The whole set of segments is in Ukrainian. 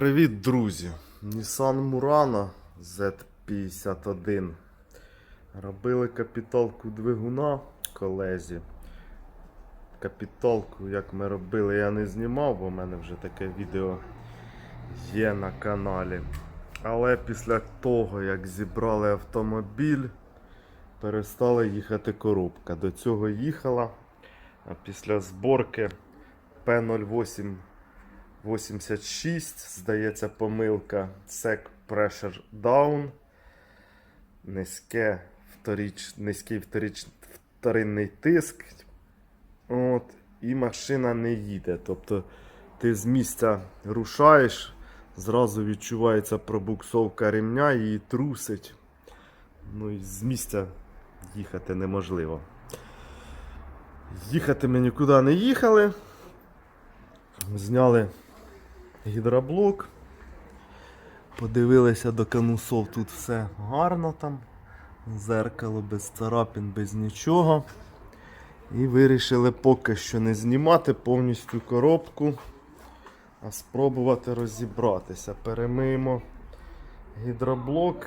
Привіт, друзі! Nissan Murano Z51. Робили капіталку двигуна колезі. Капіталку, як ми робили, я не знімав, бо в мене вже таке відео є на каналі. Але після того, як зібрали автомобіль, перестала їхати коробка. До цього їхала, а після зборки P08 86, здається, помилка. Sec Pressure Down. Низьке вторіч, низький вторіч, вторинний тиск. От, і машина не їде. Тобто ти з місця рушаєш, зразу відчувається пробуксовка ремня, її трусить. Ну і з місця їхати неможливо. Їхати ми нікуди не їхали. Зняли гідроблок. Подивилися до канусов, тут все гарно там. Зеркало без царапин, без нічого. І вирішили поки що не знімати повністю коробку, а спробувати розібратися. Перемиємо гідроблок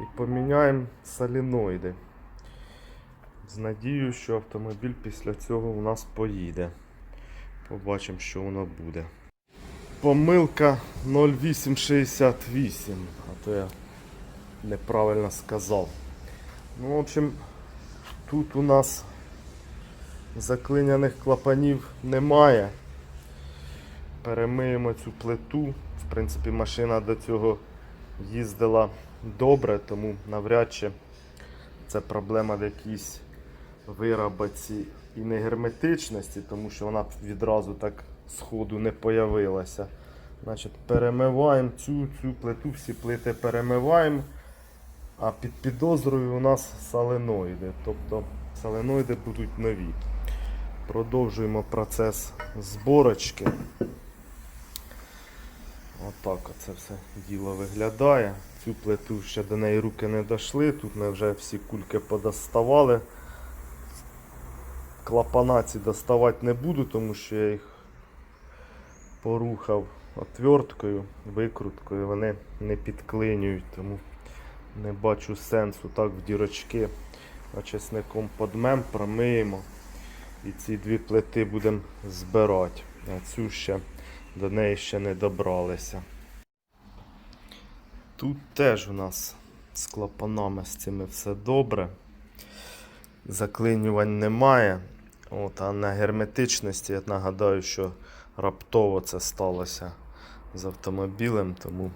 і поміняємо соліноїди. З надією, що автомобіль після цього у нас поїде. Побачимо, що воно буде. Помилка 0868, а то я неправильно сказав. Ну, в общем, тут у нас заклиняних клапанів немає. Перемиємо цю плиту. В принципі, машина до цього їздила добре, тому навряд чи це проблема в якійсь вироботці і негерметичності, тому що вона відразу так сходу не появилася. Значить, перемиваємо цю, цю плиту, всі плити перемиваємо. А під підозрою у нас соленоїди. Тобто соленоїди будуть нові. Продовжуємо процес зборочки. Отак оце все діло виглядає. Цю плиту ще до неї руки не дійшли. Тут ми вже всі кульки подоставали. Клапана ці доставати не буду, тому що я їх порухав отверткою, викруткою, вони не підклинюють, тому не бачу сенсу так в дірочки очисником подмем, промиємо. І ці дві плити будемо збирати. А цю ще до неї ще не добралися. Тут теж у нас з клапанами з цими все добре. Заклинювань немає. От, а на герметичності я нагадаю, що раптово це сталося з автомобілем, тому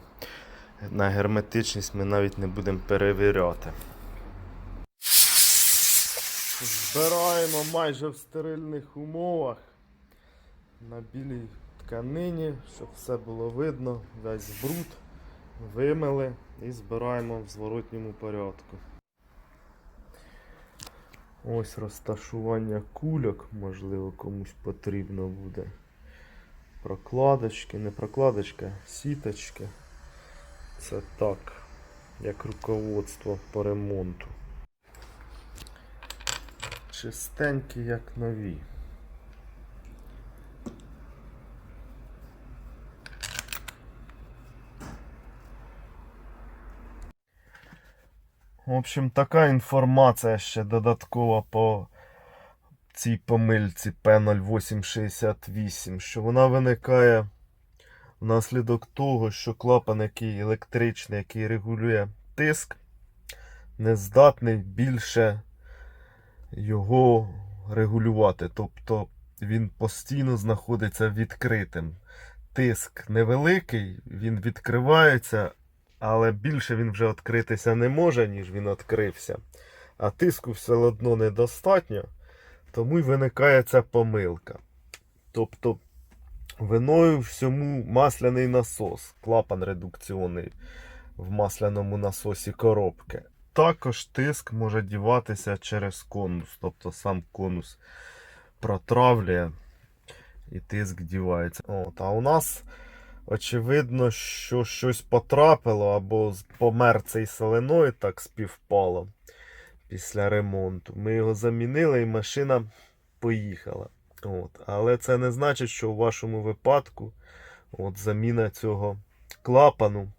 на герметичність ми навіть не будемо перевіряти. Збираємо майже в стерильних умовах на білій тканині, щоб все було видно, весь бруд вимили і збираємо в зворотньому порядку. Ось розташування кульок, можливо, комусь потрібно буде. Прокладочки, не прокладочка, сіточки. Це так, як руководство по ремонту. Чистенькі, як нові. В общем, така інформація ще додаткова по цій помильці P0868, що вона виникає внаслідок того, що клапан, який електричний, який регулює тиск, не здатний більше його регулювати. Тобто він постійно знаходиться відкритим. Тиск невеликий, він відкривається, але більше він вже відкритися не може, ніж він відкрився. А тиску все одно недостатньо, тому й виникає ця помилка. Тобто виною всьому масляний насос, клапан редукційний в масляному насосі коробки. Також тиск може діватися через конус, тобто сам конус протравлює і тиск дівається. От, а у нас очевидно, що щось потрапило або помер цей соленоїд, так співпало після ремонту. Ми його замінили і машина поїхала. От. Але це не значить, що у вашому випадку От заміна цього клапану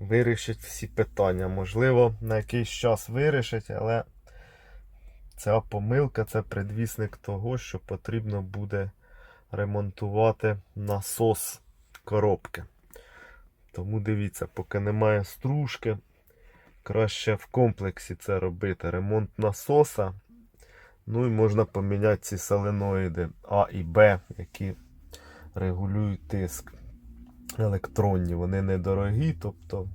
вирішить всі питання. Можливо, на якийсь час вирішить, але ця помилка це предвісник того, що потрібно буде ремонтувати насос коробки. Тому дивіться, поки немає стружки, краще в комплексі це робити. Ремонт насоса. Ну і можна поміняти ці соленоїди А і Б, які регулюють тиск електронні. Вони недорогі, тобто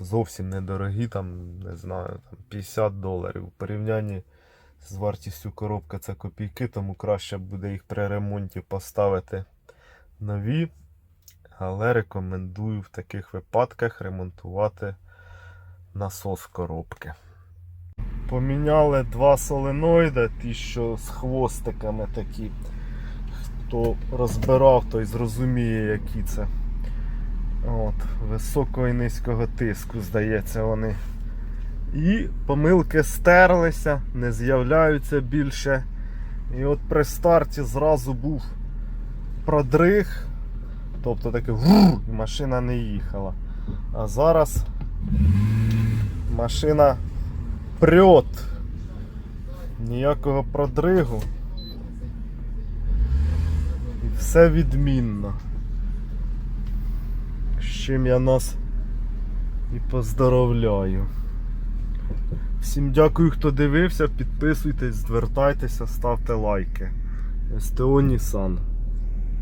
зовсім недорогі, там, не знаю, там 50 доларів. У порівнянні з вартістю коробки це копійки, тому краще буде їх при ремонті поставити нові. Але рекомендую в таких випадках ремонтувати насос коробки. Поміняли два соленоїда, ті, що з хвостиками такі. Хто розбирав, той зрозуміє, які це. От, високого і низького тиску, здається, вони. І помилки стерлися, не з'являються більше. І от при старті зразу був продриг. Тобто таке вур, машина не їхала. А зараз машина прет. Ніякого продригу. І все відмінно. З чим я нас і поздоровляю. Всім дякую, хто дивився. Підписуйтесь, звертайтеся, ставте лайки. СТО Нісан.